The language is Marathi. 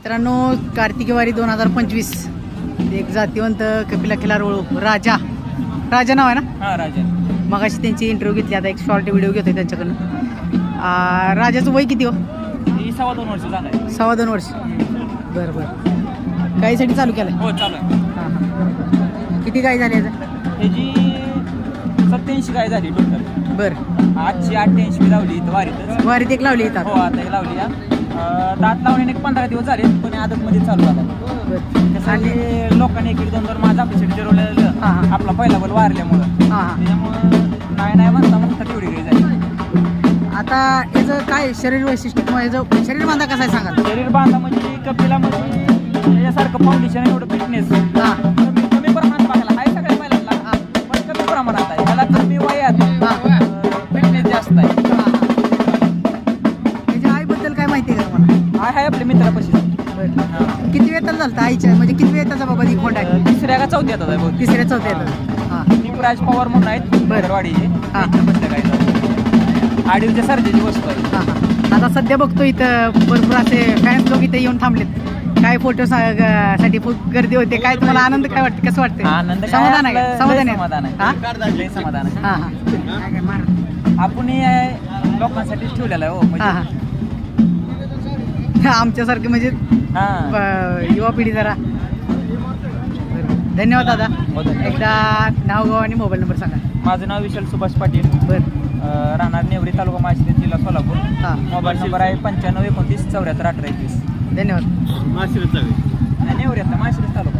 मित्रांनो कार्तिकी वारी दोन हजार पंचवीस. एक जातीवंत कपिला खिलार ओळख राजा. राजा नाव आहे ना? हा राजा. मगाशी त्यांची इंटरव्ह्यू घेतली आता एक शॉर्ट व्हिडिओ घेतोय त्यांच्याकडनं. राजाचं वय किती हो? सव्वा दोन वर्ष झालं सव्वा दोन वर्ष. बरं बरं. गाईसाठी चालू केलं हो चालू आहे. हां हां. किती गाई झाली आता? ह्याची सत्याऐंशी काय झाली टोटल बरं. आजची अठ्ठ्याऐंशी लावली इथं वारीतच. वारीत एक लावली हो आता ही लावली दात लावण्याने एक पंधरा दिवस झाले पण आदतमध्ये चालू झाला. आणि लोकांनी एक एक दोन दोन माझं आपल्यासाठी जिरवलेलं हा. आपला पहिला बल वारल्यामुळं. त्याच्यामुळं नाही नाही म्हणता म्हणता तेवढी काही झाली. आता याचं काय शरीर वैशिष्ट्य किंवा याचं शरीर बांधा कसा आहे सांगा. शरीर बांधा म्हणजे कपिलामध्ये याच्यासारखं फाउंडेशन एवढं फिटनेस हां. माहिती आहे का तुम्हाला हाय हाय आपल्या मित्रापाशी. किती वेळ झालं होतं आईच्या? म्हणजे किती वेळ त्याचा बाबा खोंड आहे? तिसऱ्या का चौथ्या येतात बहुतेक तिसऱ्या चौथ्या येतात. हां. निपुराज पवार म्हणून आहेत बैरवाडीचे हा. बसल्या आडीवच्या सर्जेची वस्तू आहे हां हां. आता सध्या बघतो इथं भरपूर असे फॅन्स लोक इथे येऊन थांबलेत. काय फोटो साठी खूप गर्दी होते. काय तुम्हाला आनंद काय वाटतं? कसं वाटतं आनंद काय? समाधान आहे आपलं? समाधान लय आहे. समाधान हां? आहे लय समाधान आहे. हां हां. आपण हे लोकांसाठीच ठेवलेलं आहे हो. हां म्हणजे हां आमच्यासारखे म्हणजे हा. ब- युवा पिढी जरा. धन्यवाद दादा. हो, धन्यवाद. एकदा नाव गाव आणि मोबाईल नंबर सांगा. माझं नाव विशाल सुभाष पाटील. बरं. अं, राहणार नेवरी तालुका माहिती जिल्हा सोलापूर. हां. मोबाईल नंबर आहे पंच्याण्णव एकोणतीस चौऱ्याहत्तर अठरा एकवीस धन्यवाद नाही, नेवरी आता माशिरस तालुका.